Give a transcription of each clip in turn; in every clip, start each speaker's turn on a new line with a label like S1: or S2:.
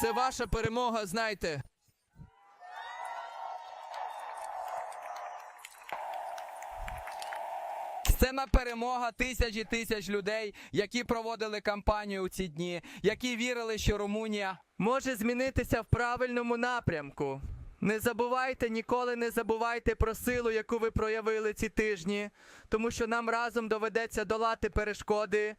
S1: Це ваша перемога, знайте. Це на перемога тисяч і тисяч людей, які проводили кампанію у ці дні, які вірили, що Румунія може змінитися в правильному напрямку. Не забувайте, ніколи не забувайте про силу, яку ви проявили ці тижні, тому що нам разом доведеться долати перешкоди.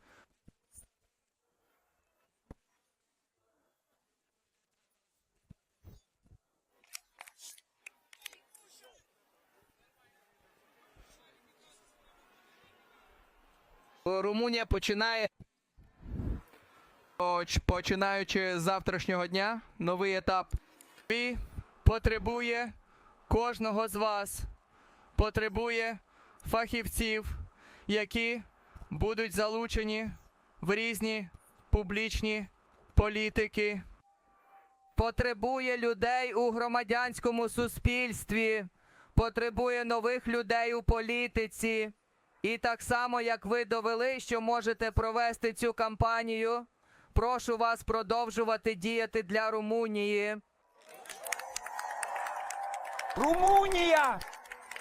S1: Румунія починає. Починаючи з завтрашнього дня, новий етап і потребує кожного з вас, потребує фахівців, які будуть залучені в різні публічні політики. Потребує людей у громадянському суспільстві, потребує нових людей у політиці. І так само, як ви довели, що можете провести цю кампанію, прошу вас продовжувати діяти для Румунії.
S2: Румунія!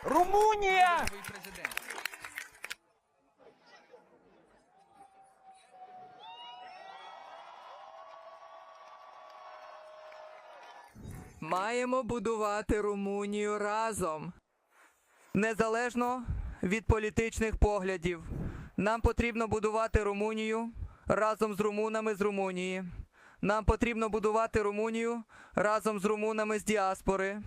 S2: Румунія!
S1: Маємо будувати Румунію разом. Незалежно від політичних поглядів. Нам потрібно будувати Румунію разом з румунами з Румунії. Нам потрібно будувати Румунію разом з румунами з діаспори.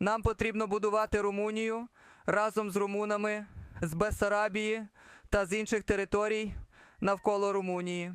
S1: Нам потрібно будувати Румунію разом з румунами з Бессарабії та з інших територій навколо Румунії.